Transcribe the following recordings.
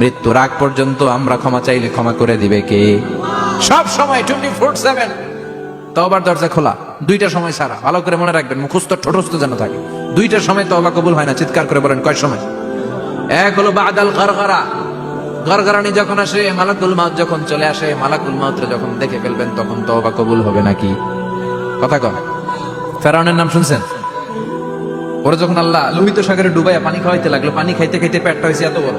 মৃত্যুর আগ পর্যন্ত আমরা ক্ষমা চাইলে ক্ষমা করে দিবে কে? সব সময় টোয়েন্টি ফোর সেভেন তবার দরজা খোলা। দুইটা সময় সারা। ভালো করে মনে রাখবেন, মুখস্থ, ঠোঁটস্থ যেন থাকে। দুইটার সময় তবা কবুল হয় না, চিৎকার করে বলেন, কয় সময়? এক হলো বাদাল গরগরা গরগরানি যখন আসে, মালাকুল মাউত যখন চলে আসে, মালাকুল মাউতরে যখন দেখে ফেলবেন, তখন তবা কবুল হবে নাকি? কথা কন ফেরাউনের নাম শুনছেন? ওরা যখন আল্লাহ লোহিত সাগরে ডুবাইয়া পানি খাওয়াইতে লাগল, পানি খাইতে খাইতে পেটটা হয়েছে এত বড়।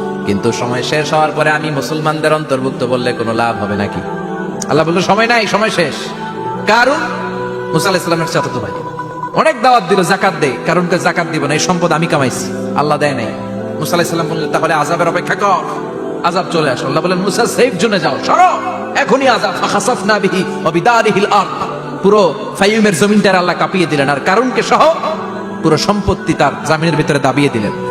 কিন্তু সময় শেষ হওয়ার পরে আমি মুসলমানদের অন্তর্ভুক্ত বললে কোনো লাভ হবে নাকি? আল্লাহ বলল, সময় নাই, সময় শেষ। কারণ মুসা আলাহিসাল্লামের চাচাতো ভাই। অনেক দাওয়াত দিল জাকাত দে কারণ কে জাকাত দিব না, এই সম্পদ আমি কামাইছি। আল্লাহ দেয় নাই। মুসা আলাহিসাল্লাম বললেন, তাহলে আজাবের অপেক্ষা কর। আজাব চলে আসো। আল্লাহ বলেন মুসা সেফ জোনে যাও। সরো। এখনই আজাব ফাখাসাফনা বিহি ওয়া বিদারিহিল আরদ। পুরো ফাইয়ুমের জমিনটার আল্লাহ কাঁপিয়ে দিলেন। আর কারণকে সহ পুরো সম্পত্তি তার জামিনের ভিতরে দাবিয়ে দিলেন।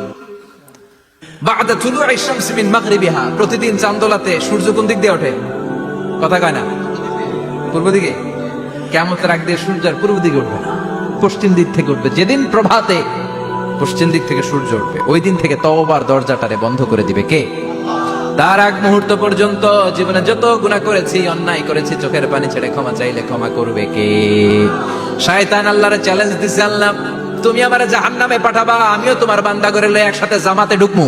বাদা তুলু মিন মাগরিবিহা। প্রতিদিন চান্দোলাতে সূর্য কোন দিক দিয়ে ওঠে? কথা কয় না? পূর্ব দিকে? কেমতের আগ দিয়ে সূর্যের পূর্ব দিকে উঠবে পশ্চিম দিক থেকে উঠবে। যেদিন প্রভাতে পশ্চিম দিক থেকে সূর্য উঠবে, ওই দিন থেকে তওবার দরজাটারে বন্ধ করে দিবে কে? তার আগ মুহূর্ত পর্যন্ত জীবনে যত গুণা করেছি, অন্যায় করেছি, চোখের পানি ছেড়ে ক্ষমা চাইলে ক্ষমা করবে কে? শয়তান আল্লাহর চ্যালেঞ্জ দিছে আল্লাহ, তুমি আমারে জাহান্নামে পাঠাবা, আমিও তোমার বান্দা করে লয়ে একসাথে জামাতে ঢুকমু।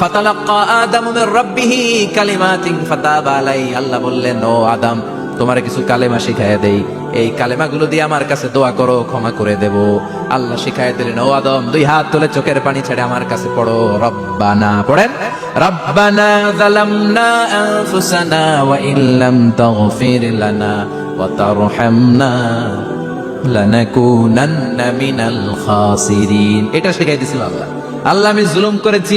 ফাতালাক্কা আদম মির রাব্বিহি কালিমাতিন ফাতাবা আলাই আল্লাহ বললেন, ও আদম, তোমার কিছু কালেমা শিখাইয়া দেই। এই কালেমাগুলো দিয়ে আমার কাছে দোয়া করো, ক্ষমা করে দেব। আল্লাহ শিখাইয়া দিলেন, ও আদম, দুই হাত তুলে চোখের পানি ছেড়ে আমার কাছে পড়ো। রব্বানা, পড়েন? রব্বানা যালামনা আনফুসানা ওয়া ইল্লাম তাগফির লানা ওয়া তারহামনা লানাকুনান্না মিনাল খাসিরিন। এটা শিখাই দিছিল আল্লাহ। আল্লাহ আমি জুলুম করেছি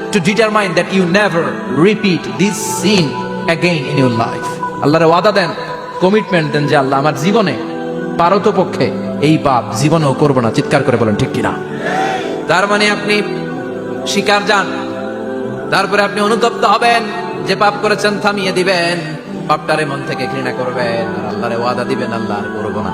to determine that you never repeat this sin again in your life আল্লাহরে ওয়াদা দেন কমিটমেন্ট দেন যে আল্লাহ আমার জীবনে, পারত পক্ষে এই পাপ জীবনেও করব না। চিৎকার করে বলেন, ঠিক কিনা? তার মানে আপনি শিকার যান, তারপরে আপনি অনুতপ্ত হবেন, যে পাপ করেছেন থামিয়ে দিবেন, পাপটারে মন থেকে ঘৃণা করবেন, আর আল্লাহরে ওয়াদা দিবেন, আল্লাহ আর করব না।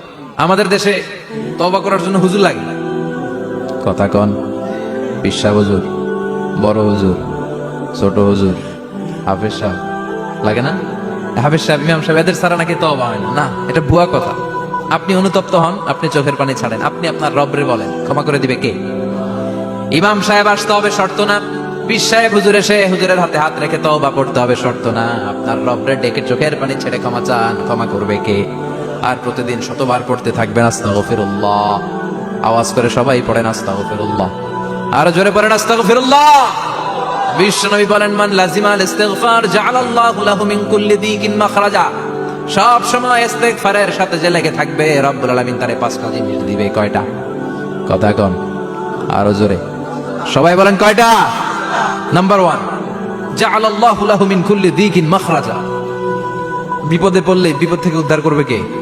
আমাদের দেশে তওবা করার জন্য হুজুর লাগে। কথা কন বিশ্বা হুজুর বড় হুজুর ছোট হুজুর হাফেজ সাহেব লাগে না? হাফেজ সাহেব ইমাম সাহেব এদের ছাড়া নাকি তওবা হয় না? এটা ভুয়া কথা। আপনি অনুতপ্ত হন আপনি চোখের পানি ছাড়েন। আপনি আপনার রবরে বলেন ক্ষমা করে দিবে কে? ইমাম সাহেব আসতে হবে শর্ত না। বিশ সাহেব হুজুর এসে হুজুরের হাতে হাত রেখে তওবা পড়তে হবে শর্ত না। আপনার রবরে ডেকে চোখের পানি ছেড়ে ক্ষমা চান ক্ষমা করবে কে? আর প্রতিদিন শতবার পড়তে থাকবেন, আস্তাগফিরুল্লাহ। আওয়াজ করে সবাই পড়েন, আস্তাগফিরুল্লাহ। আর জোরে পড়েন, আস্তাগফিরুল্লাহ। বিশ্বনবী বলেন, মান লাহু মিন কুল্লি দিকিন মাখরাজা। সব সময় সাথে যে লেগে থাকবে, রব্বুল আলামিন তারে পাঁচটা জিনিস দিবে, কয়টা? কথা কন, আরও জোরে। সবাই বলেন, কয়টা? নাম্বার ওয়ান জাআলাল্লাহু লাহু মিন কুল্লি দিকিন মাখরাজা। বিপদে পড়লে, বিপদ থেকে উদ্ধার করবে কে?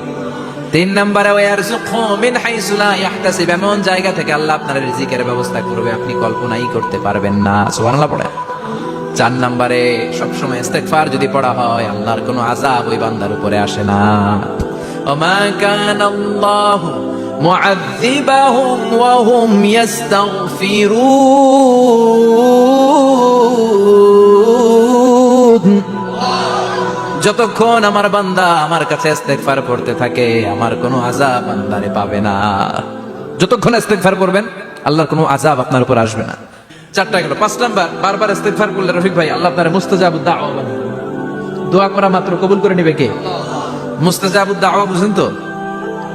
তিন নম্বরে মিন হাইসু লা ইয়াহতাসিব এমন জায়গা থেকে আল্লাহ আপনার রিজিকের ব্যবস্থা করবে, আপনি কল্পনাই করতে পারবেন না। সুবহানাল্লাহ পড়ে। চার নম্বরে, সবসময় ইস্তেগফার যদি পড়া হয়, আল্লাহর কোনো আযাব ওই বান্দার উপরে আসে না। ওমা কানা আল্লাহু মুআযিবাহুম ওয়া হুম ইস্তাগফিরুন যতক্ষণ আমার বান্দা আমার কাছে ইস্তেগফার পড়তে থাকে, আমার কোনো আযাব বান্দারে পাবে না। যতক্ষণ ইস্তেগফার করবেন আল্লাহর কোনো আযাব আপনার উপর আসবে না। চারটা গেল, পাঁচ নাম্বার, বারবার ইস্তেগফার করলে রফিক ভাই, আল্লাহ আপনার মুস্তাজাবু বানাবে। দোয়া করা মাত্র কবুল করে নেবে কে? মুস্তাজাবু দাওয়া বুঝেন তো?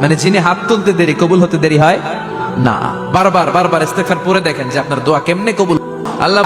মানে যিনি হাত তুলতে দেরি, কবুল হতে দেরি হয় না। বারবার বারবার ইস্তেগফার পড়ে দেখেন যে আপনার দোয়া কেমনে কবুল আল্লাহ